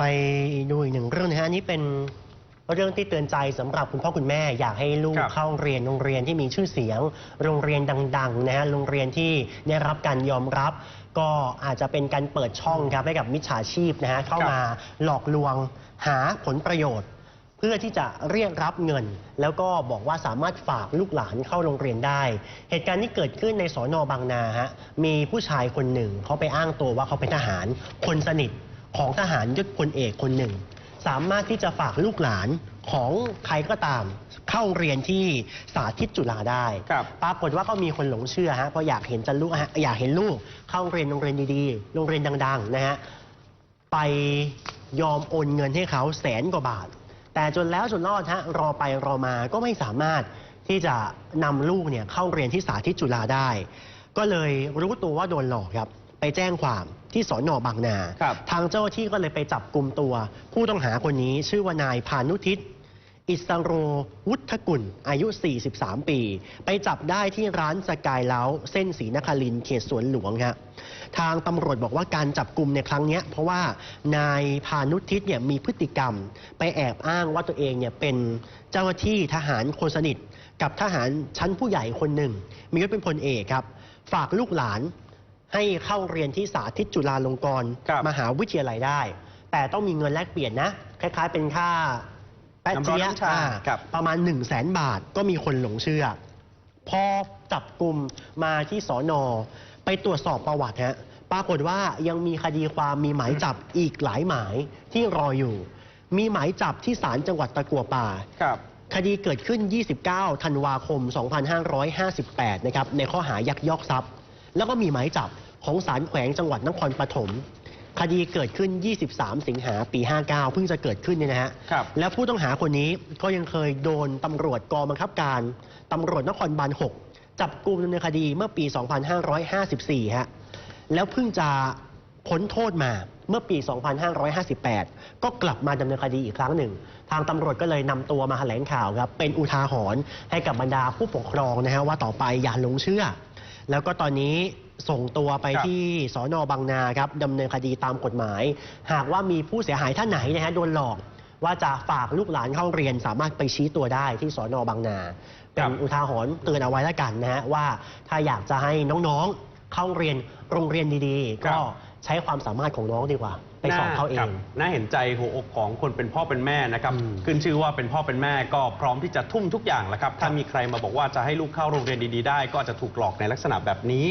ไปดูอีกหนึ่งเรื่องนะฮะอันนี้เป็นเรื่องที่เตือนใจสำหรับคุณพ่อคุณแม่อยากให้ลูกครับเข้าเรียนโรงเรียนที่มีชื่อเสียง โรงเรียนดังๆนะฮะโรงเรียนที่ได้รับการยอมรับ ก็อาจจะเป็นการเปิดช่องครับให้กับมิจฉาชีพนะฮะเข้ามาหลอกลวงหาผลประโยชน์ เพื่อที่จะเรียกรับเงิน แล้วก็บอกว่าสามารถฝากลูกหลานเข้าโรงเรียนได้ เหตุการณ์นี้เกิดขึ้นในสอนอบางนาฮะมีผู้ชายคนหนึ่งเขาไปอ้างตัวว่าเขาเป็นทหารคนสนิท ของทหารยศพลเอกคนหนึ่ง สามารถที่จะฝากลูกหลานของใครก็ตาม เข้าเรียนที่สาธิตจุฬาได้ครับปรากฏว่าก็มีคนหลงเชื่อฮะเพราะอยากเห็นจะลูกฮะอยากเห็นลูกเข้าเรียนโรงเรียนดีๆ โรงเรียนดัง ๆ นะฮะไปยอมโอนเงินให้เขาแสนกว่าบาท แต่จนแล้วจนรอดฮะรอไปรอมาก็ไม่สามารถที่จะนำลูกเนี่ยเข้าเรียนที่สาธิตจุฬาได้ ก็เลยรู้ตัวว่าโดนหลอกครับ ไปแจ้งความที่สอนอบางนา ครับทางเจ้าหน้าที่ก็เลยไปจับกลุ่มตัว ผู้ต้องหาคนนี้ชื่อว่านายพานุทิตอิสโรวุฒกุล อายุ 43 ปี ไปจับได้ที่ร้านสกายเล้า เส้นศรีนครินทร์เขตสวนหลวงฮะทางตำรวจบอกว่าการจับกลุ่มในครั้งเนี้ยเพราะว่านายพานุทิตเนี่ยมีพฤติกรรม ไปแอบอ้างว่าตัวเองเนี่ยเป็นเจ้าหน้าที่ทหารคนสนิท กับทหารชั้นผู้ใหญ่คนหนึ่ง มียศเป็นพลเอกครับ ฝากลูกหลาน ให้เข้าเรียนที่สาธิตจุฬาลงกรณ์ครับมหาวิทยาลัยได้ แต่ต้องมีเงินแลกเปลี่ยนนะ คล้ายๆเป็นค่าแป๊ะน้ำร้อนเจี๊ยะน้ำชาอ่าครับ ประมาณ 1 0 0 0 0แสนบาทก็มีคนหลงเชื่อ พอจับกลุ่มมาที่สอนอไปตรวจสอบประวัติฮะปรากฏว่ายังมีคดีความมีหมายจับอีกหลายหมายที่รออยู่ มีหมายจับที่ศาลจังหวัดตะกัวป่า ครับ คดีเกิดขึ้น 29 ธันวาคม 2558 นะครับ ในข้อหายักยอกทรัพย์ แล้วก็มีหมายจับ ของศาลแขวงจังหวัดนครปฐมคดีเกิดขึ้น 23 สิงหาปี 59 เพิ่งจะเกิดขึ้นเนี่ยนะฮะครับแล้วผู้ต้องหาคนนี้ก็ยังเคยโดนตำรวจกองบังคับการตำรวจนครบาล 6 จับกลุ่มดำเนินคดีเมื่อปี 2554 ฮะ แล้วเพิ่งจะพ้นโทษมาเมื่อปี 2558 ก็กลับมาดำเนินคดีอีกครั้งหนึ่ง ทางตำรวจก็เลยนำตัวมาแถลงข่าวครับ เป็นอุทาหรณ์ให้กับบรรดาผู้ปกครองนะฮะว่าต่อไปอย่าหลงเชื่อ แล้วก็ตอนนี้ ส่งตัวไปครับที่สอนอบางนาครับดำเนินคดีตามกฎหมาย หากว่ามีผู้เสียหายท่านไหนนะฮะโดนหลอก ว่าจะฝากลูกหลานเข้าเรียนสามารถไปชี้ตัวได้ที่สอนอบางนา เป็นอุทาหรณ์เตือนเอาไว้แล้วกันนะฮะว่าถ้าอยากจะให้น้องๆเข้าเรียนโรงเรียนดีๆ ก็ใช้ความสามารถของน้องดีกว่า ไปสอบเขาเอครังน่าเห็นใจหัวอกของคนเป็นพ่อเป็นแม่นะครับ อืมขึ้นชื่อว่าเป็นพ่อเป็นแม่ก็พร้อมที่จะทุ่มทุกอย่างแหละครับ ถ้ามีใครมาบอกว่าจะให้ลูกเข้าโรงเรียนดีๆได้ ก็จะถูกหลอกในลักษณะแบบนี้